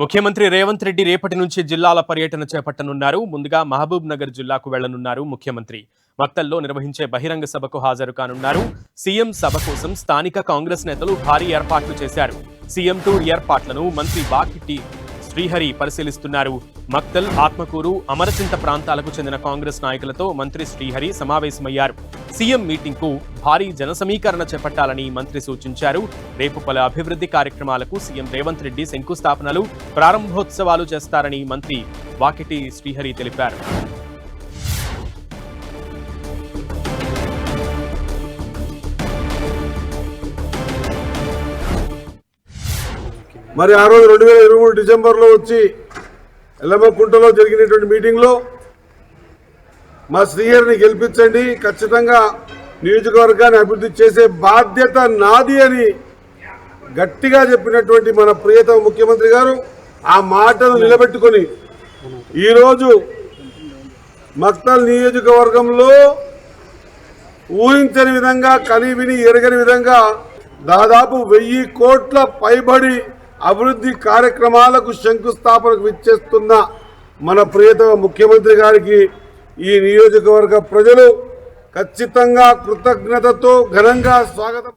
ముఖ్యమంత్రి రేవంత్ రెడ్డి రేపటి నుంచి జిల్లాల పర్యటన చేపట్టనున్నారు. ముందుగా మహబూబ్ నగర్ జిల్లాకు వెళ్ళనున్నారు ముఖ్యమంత్రి. మక్తల్లో నిర్వహించే బహిరంగ సభకు హాజరు కానున్నారు. సీఎం సభ కోసం స్థానిక కాంగ్రెస్ నేతలు భారీ ఏర్పాట్లు చేశారు. సీఎం టూర్ ఏర్పాట్లను మంత్రి బాకిట్టి శ్రీహరి పరిశీలిస్తున్నారు. మక్తల్ ఆత్మకూరు అమరచింత ప్రాంతాలకు చెందిన కాంగ్రెస్ నాయకులతో మంత్రి శ్రీహరి సమావేశమయ్యారు. సీఎం మీటింగ్కు భారీ జన సమీకరణ చేపట్టాలని మంత్రి సూచించారు. రేపు పలు అభివృద్ధి కార్యక్రమాలకు సీఎం రేవంత్ రెడ్డి శంకుస్థాపనలు ప్రారంభోత్సవాలు చేస్తారని మంత్రి వాకిటి శ్రీహరి తెలిపారు. మరి ఆ రోజు రెండు వేల ఇరవై మూడు డిసెంబర్లో వచ్చి ఎల్లమ్మకుంటలో జరిగినటువంటి మీటింగ్లో మా శ్రీహరిని గెలిపించండి ఖచ్చితంగా నియోజకవర్గాన్ని అభివృద్ధి చేసే బాధ్యత నాది అని గట్టిగా చెప్పినటువంటి మన ప్రియతమ ముఖ్యమంత్రి గారు ఆ మాటను నిలబెట్టుకొని ఈరోజు మక్తల్ నియోజకవర్గంలో ఊహించని విధంగా కని విని ఎరగని విధంగా దాదాపు వెయ్యి కోట్ల పైబడి అభివృద్ధి కార్యక్రమాలకు శంకుస్థాపనకు విచ్చేస్తున్న మన ప్రియతమ ముఖ్యమంత్రి గారికి ఈ నియోజకవర్గ ప్రజలు ఖచ్చితంగా కృతజ్ఞతతో ఘనంగా స్వాగతం.